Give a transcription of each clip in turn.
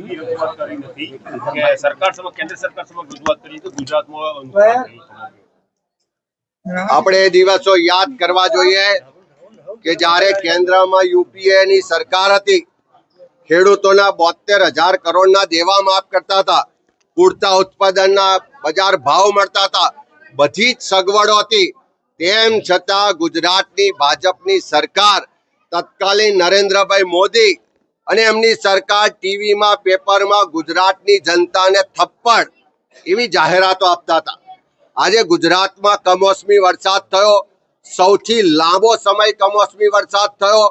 કોઈ રજૂઆત કરી નથી કે સરકાર સમક્ષ, કેન્દ્ર સરકાર સમક્ષ રજૂઆત કરી તો ગુજરાતમાં. આપણે દિવસો યાદ કરવા જોઈએ કે જ્યારે કેન્દ્રમાં યુપીએ ની સરકાર હતી, ખેડૂતોના બોતેર હજાર કરોડના દેવા માફ કરતા હતા, પૂરતા ઉત્પાદનના બજાર ભાવ મળતા હતા, બધી જ સગવડો હતી તેમ છતાં ગુજરાતની ભાજપની સરકાર તત્કાલીન નરેન્દ્રભાઈ મોદી અને એમની સરકાર ટીવીમાં, પેપરમાં ગુજરાતની જનતાને થપ્પડ એવી જાહેરાતો આપતા હતા. આજે ગુજરાતમાં કમોસમી વરસાદ થયો. સૌથી લાંબો સમય કમોસમી વરસાદ થયો.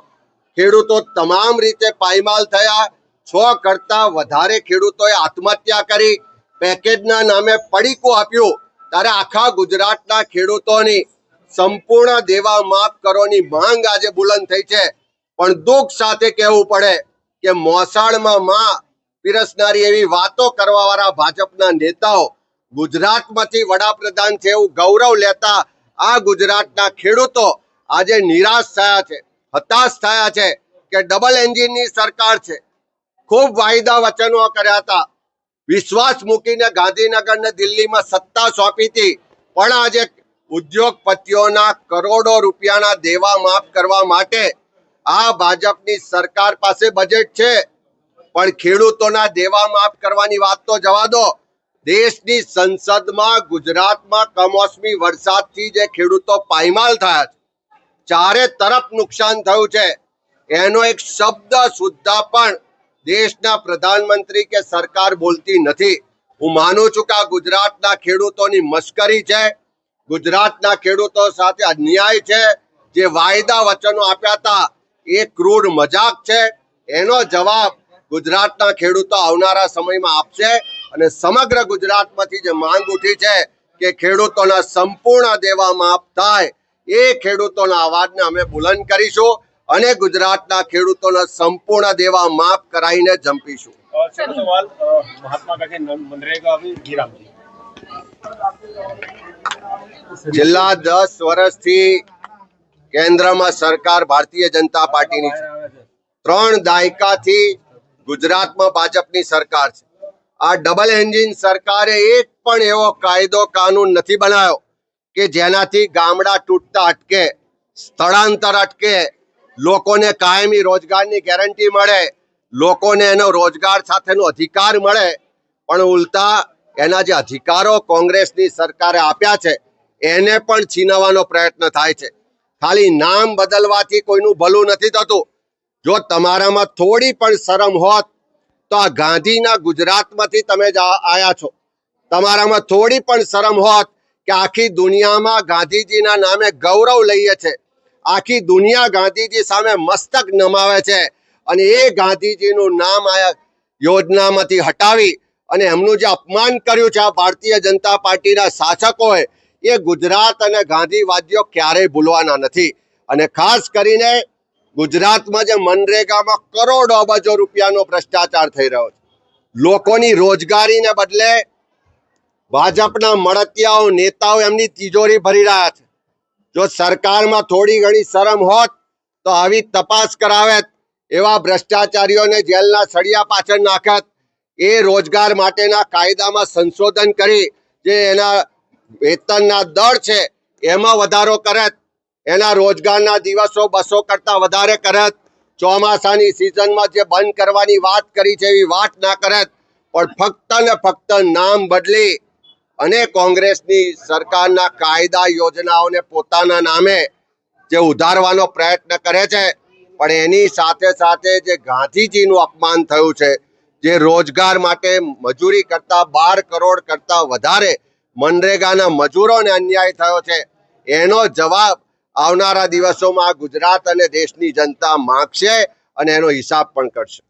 ખેડૂતો તમામ રીતે પાયમાલ થયા. છ કરતા વધારે ખેડૂતોએ આત્મહત્યા કરી. પેકેજના નામે પડીકું આપ્યું. ત્યારે આખા ગુજરાતના ખેડૂતોની સંપૂર્ણ દેવા માફ કરોની માંગ આજે બુલંદ થઈ છે. પણ દુઃખ સાથે કહેવું પડે કે મોસાળમાં માં પીરસનારી એવી વાતો કરવાવાળા ભાજપના નેતાઓ ગુજરાતમાંથી વડાપ્રધાન છે એવું ગૌરવ લેતા આ ગુજરાતના ખેડૂતો આજે નિરાશ થયા છે, હતાશ થયા છે કે ડબલ એન્જિનની સરકાર છે. ખૂબ વાયદા વચનો કર્યા હતા. વિશ્વાસ મૂકીને ગાંધીનગર ને દિલ્હીમાં સત્તા સોંપી હતી. પણ આજે ઉદ્યોગપતિઓના કરોડો રૂપિયાના દેવા માફ કરવા માટે આ ભાજપની સરકાર પાસે બજેટ છે. પણ ખેડૂતોના દેવા માફ કરવાની વાત તો જવા દો. દેશની સંસદમાં ગુજરાતમાં કમોસમી વરસાદથી જે ખેડૂતો પાયમાલ થયા છે. ચારે તરફ નુકસાન થયું છે. એનો એક શબ્દ સુદ્ધા પણ દેશના પ્રધાનમંત્રી કે સરકાર બોલતી નથી. હું માનું છું કે આ ગુજરાતના ખેડૂતોની મશ્કરી છે. ગુજરાતના ખેડૂતો સાથે અન્યાય છે. જે વાયદા વચનો આપ્યા હતા એ ક્રૂર મજાક છે. એનો જવાબ ગુજરાતના ખેડૂતો આવનારા સમયમાં આપશે અને સમગ્ર ગુજરાતમાંથી જે માંગ ઉઠી છે કે ખેડૂતોના સંપૂર્ણ દેવા માફ થાય, એ ખેડૂતોના અવાજને અમે બુલંદ કરીશું અને ગુજરાતના ખેડૂતોના સંપૂર્ણ દેવા માફ કરાવીને જંપીશું. છેલ્લા દસ વર્ષથી કેન્દ્રમાં સરકાર ભારતીય જનતા પાર્ટીની છે. ત્રણ દાયકાથી ગુજરાતમાં ભાજપની સરકાર છે. આ ડબલ એન્જિન સરકારે એક પણ એવો કાયદો કાનૂન નથી બનાવ્યો કે જેનાથી ગામડા તૂટતા અટકે, સ્થળાંતર અટકે, લોકોને કાયમી રોજગારની ગેરંટી મળે, લોકોને એનો રોજગાર સાથેનો અધિકાર મળે. પણ ઉલટા, એના જે અધિકારો કોંગ્રેસની સરકારે આપ્યા છે, એને પણ છીનવવાનો પ્રયત્ન થાય છે. ખાલી નામ બદલવાથી કોઈનું ભલું નથી થતું. જો તમારામાં થોડી પણ શરમ હોત, તો આ ગાંધીના ગુજરાતમાંથી તમે જ આવ્યા છો. તમારામાં થોડી પણ શરમ હોત કે આખી દુનિયામાં ગાંધીજીના નામે ગૌરવ લઈએ છે. આખી દુનિયા ગાંધીજી સામે મસ્તક નમાવે છે. અને એ ગાંધીજીનું નામ આ યોજનામાંથી હટાવી અને એમનું જે અપમાન કર્યું છે આ ભારતીય જનતા પાર્ટીના શાસકોએ એ ગુજરાત અને ગાંધીવાદીઓ ક્યારેય ભૂલવાના નથી. અને ખાસ કરીને ગુજરાતમાં જે મનરેગામાં કરોડો અબજો રૂપિયાનો ભ્રષ્ટાચાર થઈ રહ્યો છે. લોકોની રોજગારીને બદલે ભાજપના મળતિયાઓ નેતાઓ એમની તિજોરી ભરી રહ્યા છે. જો સરકારમાં થોડી ઘણી શરમ હોત, તો આવી તપાસ કરાવેત, એવા ભ્રષ્ટાચારીઓને જેલના સળિયા પાછળ નાખત, એ રોજગાર માટેના કાયદામાં સંશોધન કરી, જે એના વેતનના દર છે, એમાં વધારો કરત એના રોજગારના દિવસો બસો કરતા વધારે કરત ચોમાસાની સિઝનમાં જે બંધ કરવાની વાત કરી છે એવી વાત ના કરત પણ ફક્ત ને ફક્ત નામ બદલી અને કોંગ્રેસની સરકારના કાયદા યોજનાઓને પોતાના નામે જે ઉધારવાનો પ્રયત્ન કરે છે, પણ એની સાથે સાથે જે ગાંધીજીનું અપમાન થયું છે, જે રોજગાર માટે મજૂરી કરતા બાર કરોડ કરતા વધારે મનરેગાના મજૂરોને અન્યાય થયો છે. એનો જવાબ આવનારા દિવસોમાં ગુજરાત અને દેશની જનતા માંગશે અને એનો હિસાબ પણ કરશે.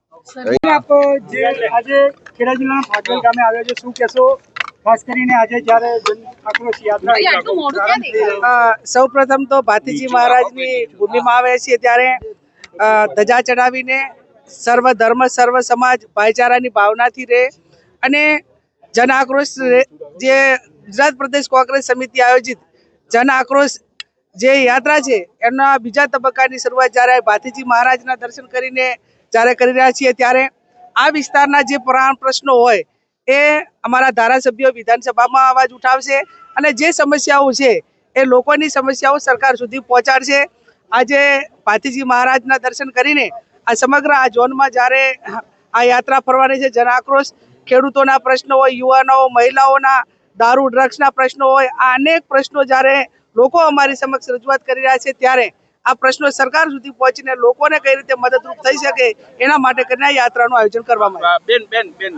આપ જે આજે ખેડા જિલ્લાના ભાગલ ગામે આવ્યા છે શું કહેશો? ખાસ કરીને આજે જ્યારે જન આક્રોશ યાત્રા સૌ પ્રથમ તો ભાતીજી મહારાજની ભૂમિમાં આવે છે ત્યારે ધજા ચડાવીને સર્વ ધર્મ સર્વ સમાજ ભાઈચારાની ભાવનાથી રહે અને જન આક્રોશ જે ગુજરાત પ્રદેશ કોંગ્રેસ સમિતિ આયોજિત જન આક્રોશ જે યાત્રા છે, એના બીજા તબક્કાની શરૂઆત જ્યારે ભાતીજી મહારાજના દર્શન કરીને જ્યારે કરી રહ્યા છીએ, ત્યારે આ વિસ્તારના જે પ્રાણ પ્રશ્નો હોય, એ અમારા ધારાસભ્યો વિધાનસભામાં અવાજ ઉઠાવશે અને જે સમસ્યાઓ છે, એ લોકોની સમસ્યાઓ સરકાર સુધી પહોંચાડશે. આજે ભાતીજી મહારાજના દર્શન કરીને આ સમગ્ર આ ઝોનમાં જ્યારે આ યાત્રા ફરવાની છે, જન આક્રોશ ખેડૂતોના પ્રશ્નો હોય, યુવાનો, મહિલાઓના, દારૂ, ડ્રગ્સના પ્રશ્નો હોય, આ અનેક પ્રશ્નો જ્યારે લોકો અમારી સમક્ષ રજૂઆત કરી રહ્યા છે, ત્યારે આ પ્રશ્નો સરકાર સુધી પહોંચીને લોકોને કઈ રીતે મદદરૂપ થઈ શકે એના માટે કરીને યાત્રાનું આયોજન કરવામાં આવ્યું. બેન બેન બેન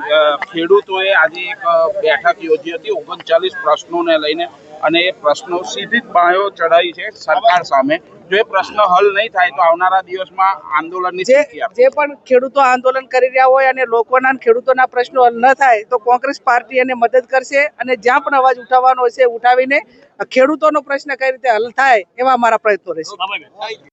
ખેડૂતોએ આજે એક બેઠક યોજી હતી, ઓગણચાલીસ પ્રશ્નોને લઈને અને એ પ્રશ્નો સીધી જ બાયો ચડાઈ છે સરકાર સામે. જો એ પ્રશ્ન હલ નહીં થાય તો આવનારા દિવસમાં આંદોલનની જે જે પણ ખેડૂતો આંદોલન કરી રહ્યા હોય અને લોકોના ખેડૂતોના પ્રશ્નો હલ ન થાય તો કોંગ્રેસ પાર્ટી એને મદદ કરશે અને જ્યાં પણ અવાજ ઉઠાવવાનો હશે ઉઠાવીને ખેડૂતોનો પ્રશ્ન કઈ રીતે હલ થાય એવા અમારા પ્રયત્નો રહેશે.